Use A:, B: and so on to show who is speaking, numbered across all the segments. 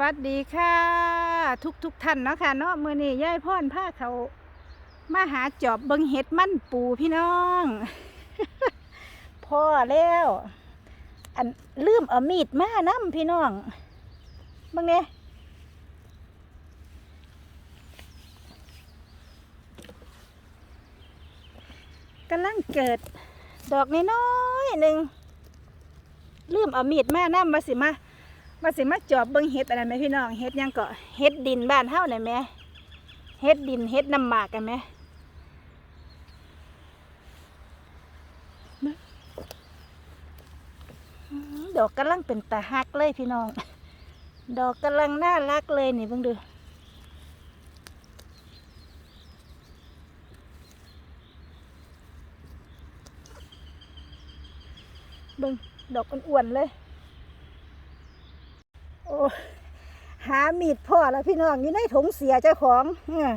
A: วัสดีค่ะ ทุกทุกท่านเนาะค่ะเนาะมือนี้ยายพ่อนพาเขามาหาจอบเบิงเห็ดมั่นปูพี่น้องพ่อแล้ว อันลืมเอามีดมานํพี่น้องเบิ่งเนี่ยกำลังเกิดดอกน้อยๆหนึ่งลืมเอามีดมานํมาสิมา มาสิมาจอบเบิ่งเห็ดอะไรไหมพี่น้องเห็ดยังก็เห็ดดินบ้านเฮาหน่อยไหมเห็ดดินเห็ดน้ำหมากกันไหมดอกกำลังเป็นตาฮักเลยพี่น้อง ดอกกำลังน่ารักเลยนี่เบิ่งดูเบิ่งดอกอ้วนๆเลย โอ้หามีดพ่อแล้วพี่น้องอยู่ในถุงเสียเจ้าของเออ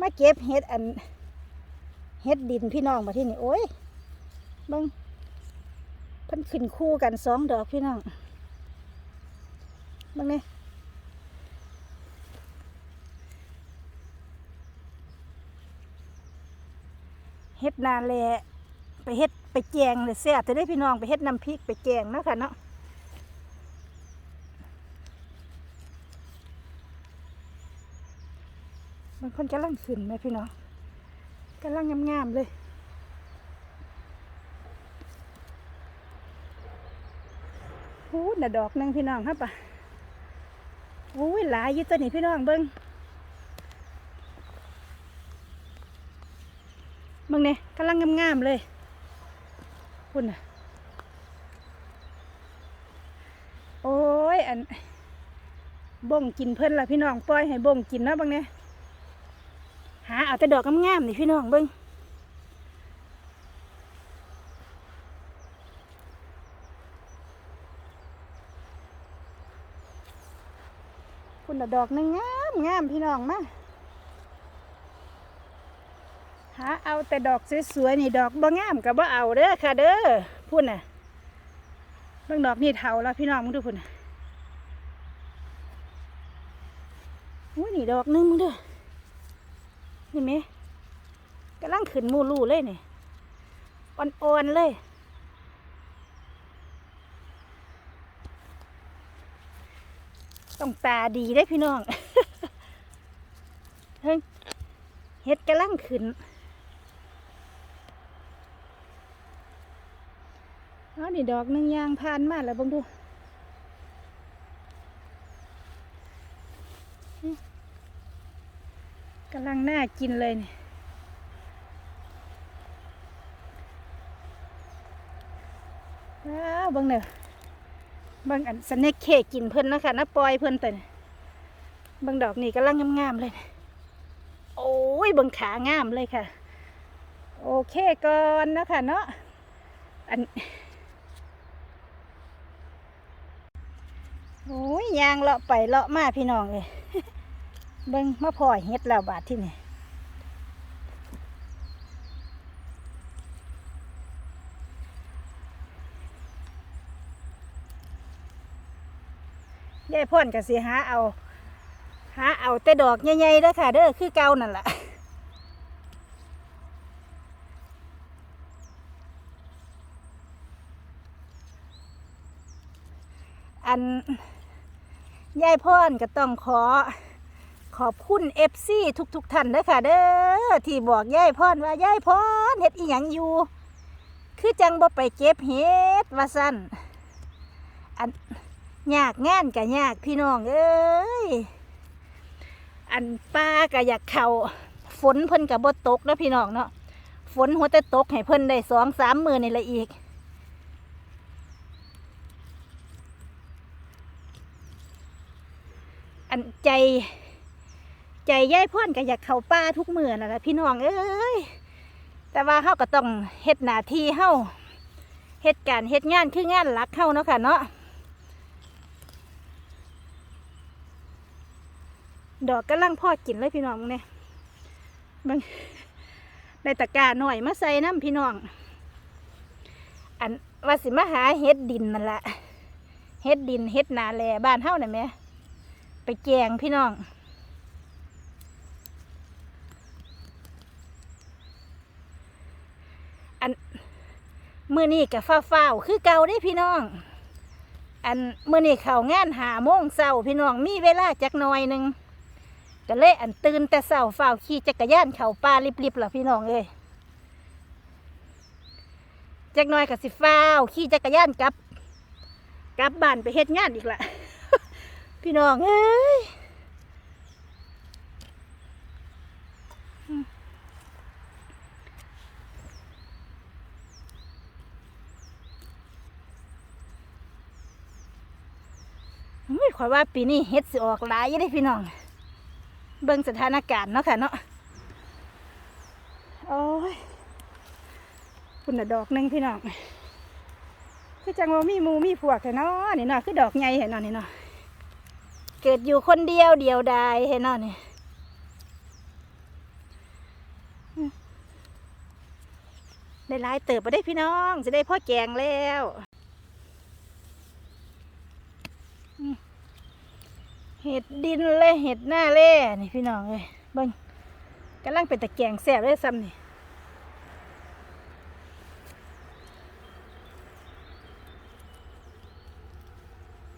A: มาเก็บเห็ดอันเห็ดดินพี่น้องมาที่นี่โอ้ยบังพันขึ้นคู่กันสองดอกพี่น้องบังนี่เฮ็ดนาแลไปเฮ็ดไปแจงเลยแซ่บจะได้พี่น้องไปเฮ็ดน้ำพริกไปแจงเนาะค่ะเนาะ มันคนกำลังขึ้นไหมพี่น้องกำลังงามๆเลยโอ้หน่ะดอกหนึงพี่น้องครับปะโอ้ยหลายยี่ตัวนี้พี่น้องเบิ้งเบิ้งเนี่ยกำลังงามๆเลยคุณน่ะโอ้ยอันบ่งกินเพิ่นละพี่น้องปล่อยให้บ่งกินนะบางเนี่ย หาเอาแต่ดอกงามๆนี่พี่น้องเบิ้งคุณดอกหนึงงามงามพี่น้องมาหาเอาแต่ดอกสวยๆนี่ดอกบ่งามกับบ่เอาเด้อค่ะเด้อพุ่นน่ะเบิ่งดอกนี่เทาแล้วพี่น้องมึงดูพุ่นน่ะอุ้ยนี่ดอกหนึงมึงเด้อ นี่ไหมกำลังขึ้นมูรูเลยนี่อ่อนๆเลย ต้องตาดีได้พี่น้องเฮ้ยเห็ดกำลังขึ้นเอานี่ดอกหนึ่งยางผ่านมาแล้วบังดู กำ ลังน่ากินเลยเนี่ยว้าวบังเนอะบังอันสเน็กเคกินเพิ่นนะคะนะปล่อยเพิ่นแต่บังดอกนี่กำลังงามๆเลยเนี่ยโอ้ยบังขางามเลยค่ะ โอเคก่อนนะคะเนาะอันโอ้ยยางเลาะไปเลาะมาพี่น้องเลย เบิ่งมาพ่อเฮ็ดแล้วบาดที่นี่ยายพ่นก็สิหาเอา หาเอาแต่ดอกใหญ่ๆเด้อค่ะ เด้อคือเก่านั่นแหละอันยายพ่นก็ต้องขอ ขอบคุณเอฟซีทุกๆทท่านเด้อค่ะเด้อที่บอกยายพรว่ายายพรเฮ็ดอีหยังอยู่ คือจังบ่ไปเก็บเฮ็ดว่าซั่นอันยากงานก็ยากพี่น้องเอ้ยอันป้าก็อยากเข้าฝนเพิ่นก็บ่ตกนะพี่น้องเนาะฝนหัวแต่ตกให้เพิ่นได้สองสามมือนี่ละอีกอันใจ ใจย่ายพ่นก็อยากเข้าป่าทุกมือนั่นแหละพี่น้องเอ้ยแต่ว่าเฮาก็ต้องเฮ็ดหน้าที่เฮาเฮ็ดการเฮ็ดงานคืองานหลักเฮาเนาะค่ะเนาะดอกกำลังพอกินเลยพี่น้องเนี่ยบางในตะกร้าหน่อยมาใส่น้ำพี่น้อง อันว่าสิมาหาเฮ็ดดินนั่นแหละเฮ็ดดินเฮ็ดนาแลบ้านเฮาน่ะแหม่ไปแกงพี่น้อง อัน มือนี้กับฟ้าฟ้าวคือเก่าได้พี่น้อง อันมือนี้เขางานหาโมงเศร้าพี่น้องมีเวลาจักหน่อยหนึ่งก็เลยอันตื่นแต่เศร้าฟ้าวขี่จักรยานเข่าป่าริบๆล่ะพี่น้องเอ้ยจักหน่อยกับสิฟ้าวขี่จักรยานกลับ กลับบ้านไปเฮ็ดงานอีกละพี่น้องเอ้ย ขอยว่าปีนี้เฮ็ดสิออกหลายยังได้พี่น้อง เบิ่งสถานการณ์เนาะค่ะเนาะ โอ้ยคุณน่ะดอกหนึ่งพี่น้อง คือจังว่ามีมูมีพวกแต่เนาะนี่เนาะคือดอกใหญ่เห็นเนาะนี่เนาะ เกิดอยู่คนเดียวเดียวดายเห็นเนาะนี่ได้หลายเติบไปได้พี่น้องจะได้พ่อแกงแล้วอืม เห็ดดินเลยเห็ดหน้าเล่นี่พี่น้องเลยเบิ่งกำลังเป็นตะแกงแซ่บเลยซ้ำนี่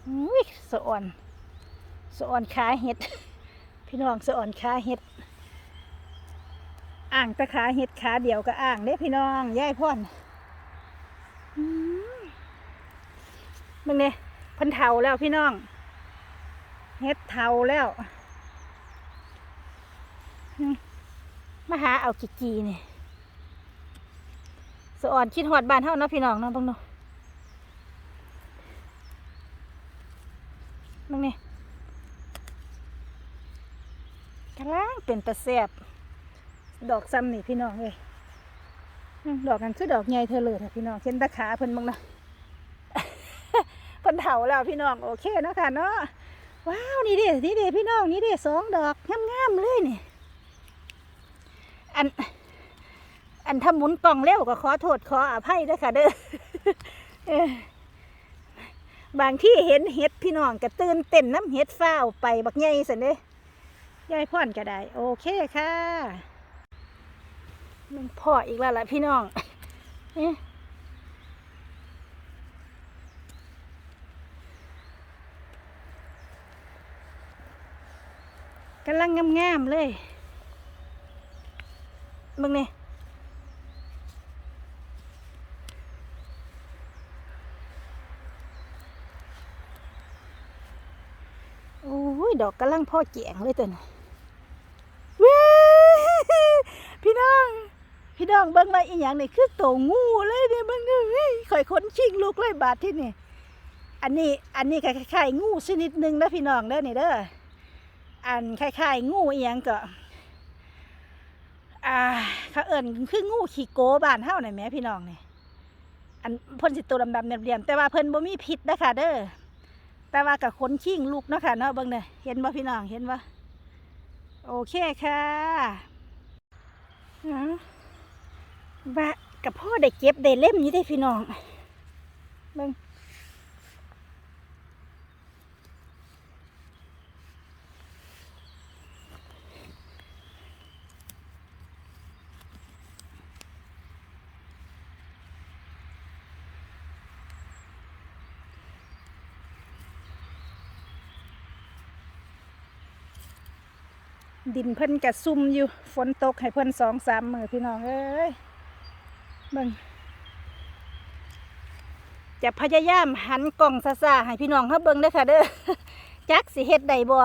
A: อุ้ยสะอ่อนสะอ่อนขาเห็ด พี่น้องสะอ่อนขาเห็ด อ่างตะขาเห็ดขาเดียวก็อ่างเด้พี่น้องย่ายพ่อนมึงเนี่ยพันเทาแล้วพี่น้อง เห็ดเทาแล้ว มาหาเอากีกีนี่สะอ่อนคิดหอดบ้านเท่านะพี่น้องนะเบังเนาะมึงนี่กำลังเป็นตะแสบดอกซ้ำนี่พี่น้องเลยดอกนั้นคือดอกใหญ่เธอเลยค่ะพี่น้องเห็นตะขาเพิ่นมึงนะเพิ่นเถาแล้วพี่น้องโอเคเนาะค่ะเนาะ ว้าวนี่เด้นี่เด้พี่น้องนี่เด้สองดอกงามๆเลยนี่อัน อันทำหมุนกล่องเร็วก็ขอโทษขออภัยด้วยค่ะเด้อบางที่เห็นเห็ดพี่น้องก็ตื่นเต้นน้ำเห็ดฟ้าวไปบักใหญ่สันเด้ยายพ่อนก็ได้ โอเคค่ะมันพ่ออีกแล้วล่ะพี่น้องเอ๊ะ กำลังงามๆเลยมึงนี่โอ้ย ดอกกำลังพ่อแจงเลยตัวนี้เว้พี่น้องพี่น้องเบิ่งมาอีหยังนี่คือโตงูเลยนี่เบิ่งดูเฮ้ยข่อยขนชิงลูกเลยบาดที่นี่ อันนี้อันนี้คล้ายๆงูชนิดหนึ่งนะพี่น้องเด้อนี่เด้อ อันคล้ายๆงูเอียงก็อ่าเขาเอิ่นคืองูขี้โกบ้านเฮาหน่อยแม่พี่น้องนี่อันพ่นสิตัวดำๆเหลี่ยมๆแต่ว่าเพิ่นบ่มีพิษนะคะเด้อแต่ว่ากับคนชิงลูกเนาะค่ะเนาะเบิ่งเด้อเห็นบ่พี่น้องเห็นบ่โอเคค่ะอ๋อบะกับพ่อได้เก็บได้เล่มอยู่ได้พี่น้องเบิ่ง ดินเพิ่นกะซุ่มอยู่ ฝนตกให้เพิ่นสองสามมือพี่น้องเอ้ยเบิ่งจะพยายามหันกล่องซาๆให้พี่น้องเขาเบิ่งเด้ค่ะเด้อจักสิเฮ็ดได้บ่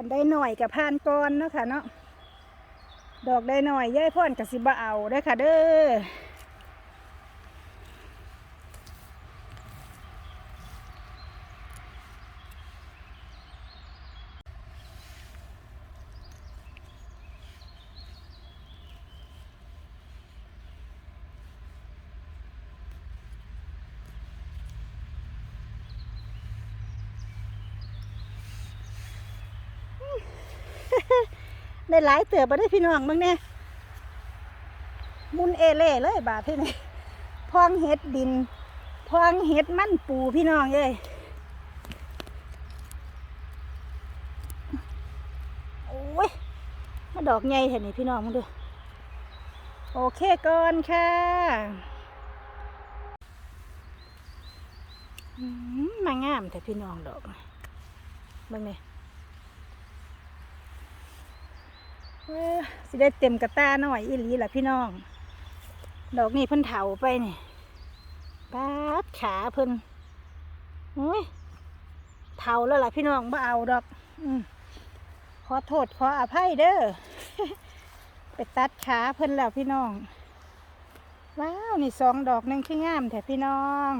A: คันได้หน่อยกับพานก่อนเนาะค่ะเนาะดอกได้หน่อยย่ายพ่อนกับสิบะเอาได้ค่ะเด้อ ได้หลายเตือบไปได้พี่น้องมึงเนี่ยมุนเอเล่เลยบาทที่นี่พองเห็ดดิน พองเห็ดมันปูพี่น้องเอ้ยโอ้ยมาดอกใหญ่แถวนี้พี่น้องมึงดู โอเคก่อนค่ะมางามแต่พี่น้องดอกนี่เบิ่งนี่เอ้อ สิได้เต็มกระตาหน่อยอีหลีล่ะพี่น้อง ดอกนี้เพิ่นเถาไปนี่ปาดขาเพิ่นโอ้ยเถาแล้วล่ะพี่น้องบ่เอาดอกอขอโทษขออภัยเด้อ ไปตัดขาเพิ่นแล้วพี่น้อง ว้าวนี่สองดอกหนึงคืองามแท้พี่น้อง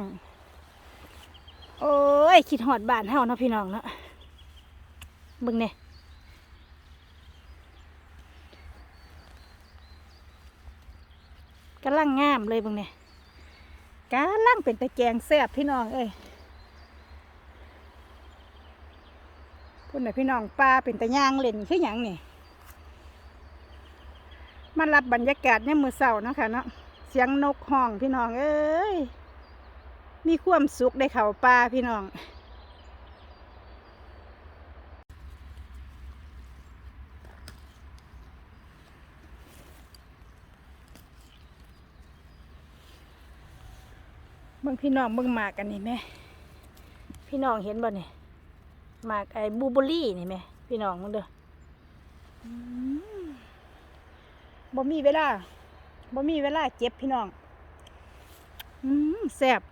A: โอ้ยคิดหอดบานเฮาเนาะพี่น้องเนาะบิ่งเนี่ย กำลังงามเลยบางเนี่ยกำลังเป็นตะแกงแซ่บพี่น้องเอ้ยพูดหน่อยพี่น้องปลาเป็นตะย่างเล่นคืออย่างนี่มารับบรรยากาศเนี่ยมือเสาร์เนาะค่ะเนาะเสียงนกห้องพี่น้องเอ้ยมีความสุขได้เข่าปลาพี่น้อง บิ่งพี่น้องเบิ่งหมากกันนี่แม่พี่น้องเห็นบ่เนี่ยหมากไอ้บูเบอรี่นี่แม่พี่น้องมึงเด้อบ่มีเวลาบ่มีเวลาเก็บพี่น้องอืมแซ่บ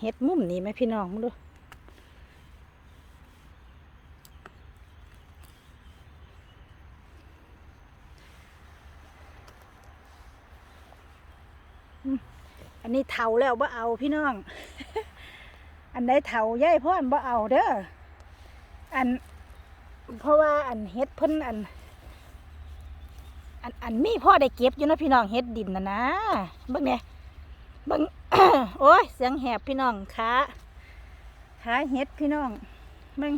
A: เห็ดมุมนี่แม่พี่น้องมึงเด้ อันนี้เถาแล้วบ่เอาพี่น้อง อันใดเถาย่ายพ่ออันบ่เอาเด้อ อัน เพราะว่าอันเฮ็ดเพิ่นอัน อันอันมีพ่อได้เก็บอยู่นะพี่น้องเฮ็ดดินนะนะเบิ่งเนี่ยเบิ่งโอ้ยเสียงแหบพี่น้องขาขาเฮ็ดพี่น้องเบิ่ง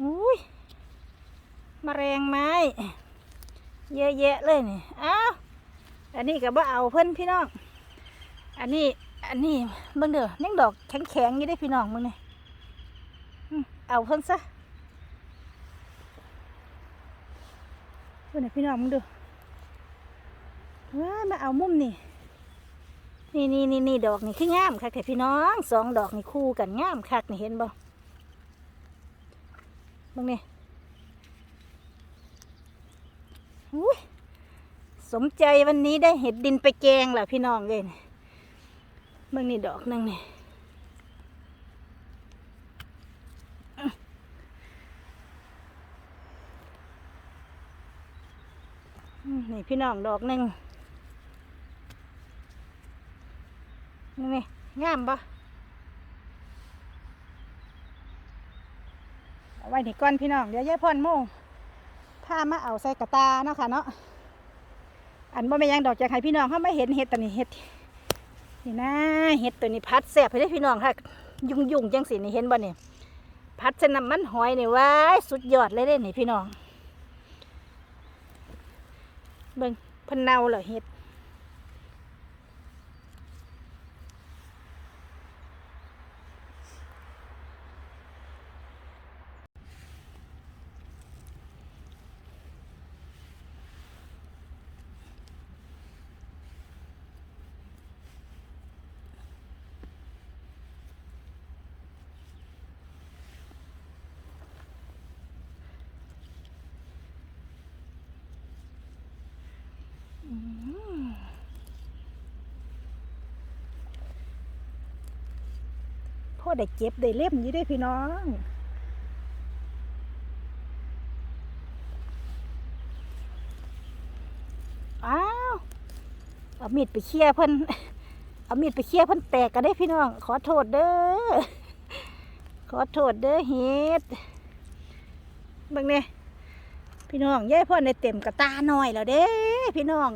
A: อุ้ยมะแรงไม้ เยอะแยะเลยนี่อ้าวอันนี้ก็บ่เอาเพิ่อนพี่น้อง อันนี้ อันนี้เบิ่งเด้อยังดอกแข็งๆอยู่ได้พี่น้องมึงนี่เอาเพิ่นซะเพิ่นน่ะพี่น้องมึงดูว้ามาเอามุมนี่นี่นี่นี่นี่ดอกนี่คืองามคักแต่พี่น้องสองดอกนี่คู่กันงามคักนี่เห็นบ่เบิ่งนี่ อุ๊ย สมใจวันนี้ได้เห็ดดินไปแกงแล้วพี่น้องเลยเบิ่งนี่ดอกหนึงนี่นี่พี่น้องดอกหนึ่งนี่งามปะเอาไว้นี่ก่อนพี่น้อง เดี๋ยวยายพรโม่ ผ้ามาเอาใส่กระตาเนาะค่ะเนาะอันบ่แม่ยังดอกจากให้พี่น้องเขาไม่เห็นเห็ดตัวนี้เห็ดนี่นะเห็ดตัวนี้พัดแสบไปได้พี่น้องค่ะยุ่งยุ่งจังสินี่เห็นบ่เนี่ยพัดเส้น้ำมันหอยนี่ว้ายสุดยอดเลยเด้นี่พี่น้องเบิ่งพันเนาเหรอเห็ด พ่อได้เก็บได้เล่มยี่ได้พี่น้องอ้าวเอามีดไปเคี่ยเพิ่นเอามีดไปเคี่ยเพิ่นแตกกันได้พี่น้อง ขอโทษเด้อขอโทษเด้อเฮ็ดบังเนี่พี่น้องยายพ่อในเต็มกระตาหน่อยแล้วเด้อ พี่น้อง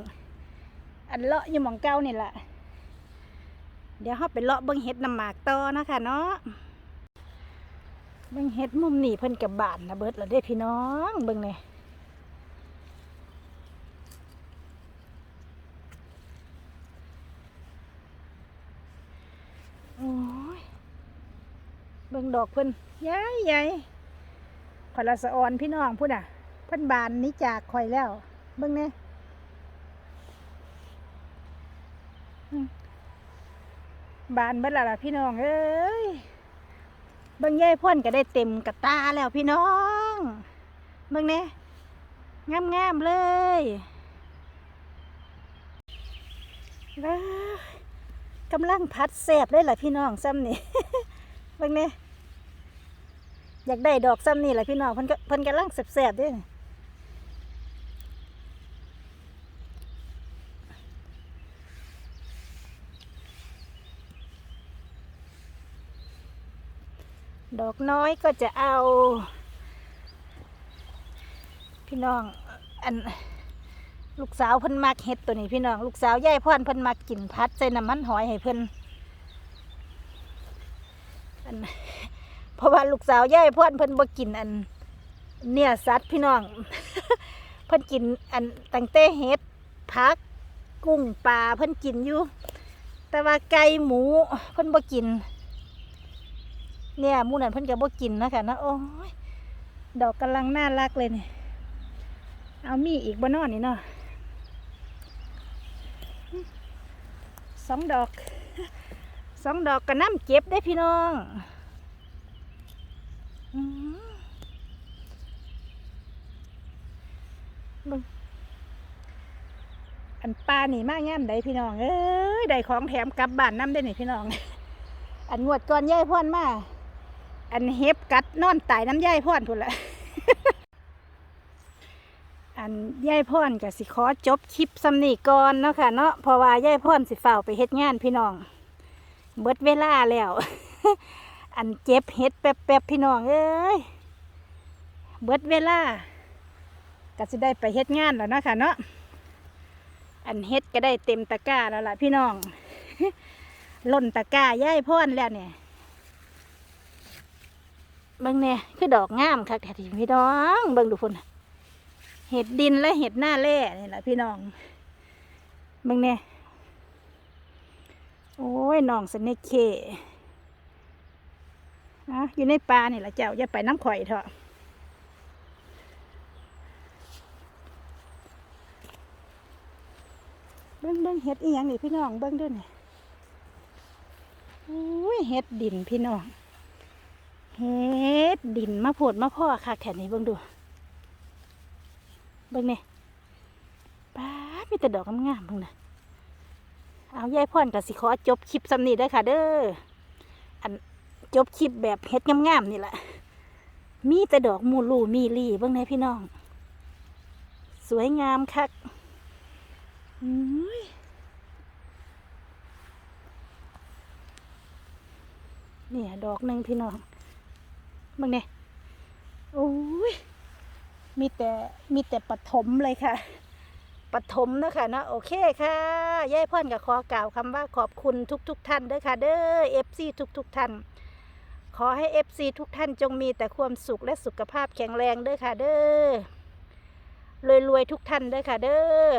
A: อันเลาะอยู่หมองเก้านี่แหละเดี๋ยวเราไปเลาะเบิ่งเฮ็ดน้ำหมากต่อนะคะเนาะเบิ่งเฮ็ดมุมนี่เพิ่นกับบานนะเบิดแล้วเด้พี่น้องเบิ่งเนี่ยโอ้ยเบิ่งดอกเพิ่นใหญ่ใหญ่พลสะออนพี่น้องพุ่นอะ เพิ่นบานนี้จากข่อยแล้ว เบิ่งเนี่ย บานเบิดละล่ะพี่น้องเอ้ยเบิ่งยายพ่นก็ได้เต็มกระตาแล้วพี่น้อง เบิ่งเนี่ยงามๆเลยว้ากำลังพัดแสบเลยล่ะพี่น้องซ้ำนี่เบิ่งเนี่ยอยากได้ดอกซ้ำนี่แหละพี่น้องเพิ่นก็เพิ่นกำลังแสบๆด้วย ดอกน้อยก็จะเอา พี่น้องอันลูกสาวเพิ่นมักเห็ดตัวนี้พี่น้องลูกสาวยายพ่อนเพิ่นมักกินพัดใส่น้ำมันหอยให้เพิ่นอันเพราะว่าลูกสาวยายพ่อนเพิ่นบ่กินอัน เนื้อสัตว์พี่น้อง เพิ่นกินอันตั้งแต่เห็ดผักกุ้งปลาเพิ่นกินอยู่ แต่ว่าไก่หมูเพิ่นบ่กิน เนี่ยมูนันเพิ่นก็บ่กินนะคะนะโอ้ยดอกกำลังน่ารักเลยเนี่ยเอามีอีกบ่นอนนี่เนาะสองดอกสองดอกก็น้ำเจ็บได้พี่น้องอันปลานี่มากงามได้พี่น้องเอ้ยได้ของแถมกลับบ้านน้ำได้หนี่พี่น้อง อันงวดก่อนย่ายพ่อนมา อันเห็บกัดนอนตายน้ำย่ายพ่อนพุ่นละอันย่ายพ่อนกับสิขอจบคลิปสำนีก่อนเนาะค่ะเนาะเพราะว่าย่ายพ่อนสิเฝ่าไปเฮ็ดงานพี่น้องเบิดเวลาแล้ว อันเจ็บเฮ็ดแป๊บๆพี่น้องเอ้ยเบิดเวลาก็สิได้ไปเฮ็ดงานแล้วเนาะค่ะเนาะอันเฮ็ดก็ได้เต็มตะกร้าแล้วล่ะพี่น้องล่นตะกร้าย่ายพ่อนแล้วเนี่ย เบิ่งเนี่ยคือดอกงามคักแท้ที่พี่น้องเบิ่งดูพุ่นเห็ดดินและเห็ดหน้าแร่นี่แหละพี่น้องเบิ่งเนี่ยโอ้ยน้องสเนกเคอะอยู่ในป่านี่แหละเจ้าอย่าไปน้ำข่อยเถอะเบิ่งเบิ่งเห็ดอีหยังนี่พี่น้องเบิ่งด้วยนี่โอ้ยเห็ดดินพี่น้อง เฮ็ดดินมาโผดมาพ่อค่ะแค่นี้เบิ่งดู เบิ่งเนี่ยป้ามีแต่ดอกงามๆเบิ่งนะเอายายพ่อนกับสิขอจบคลิปสำนีได้ค่ะ เด้อ อันจบคลิปแบบเฮ็ดงามๆนี่แหละ มีแต่ดอกมูลูมีลี่เบิ่งเนี่ยพี่น้อง สวยงามคักเนี่ยดอกหนึ่งพี่น้อง มึงเนี่ยโอ้ยมีแต่มีแต่ปฐมเลยค่ะปฐมนะคะนะโอเคค่ะยายพ่อนกับขอกล่าวคำว่าขอบคุณทุกๆทท่านเด้อค่ะ เด้อเอฟซีทุกๆท่านขอให้เอฟซีทุกท่านจงมีแต่ความสุขและสุขภาพแข็งแรงเด้อค่ะ เด้อรวยๆทุกท่านเด้อค่ะ เด้อ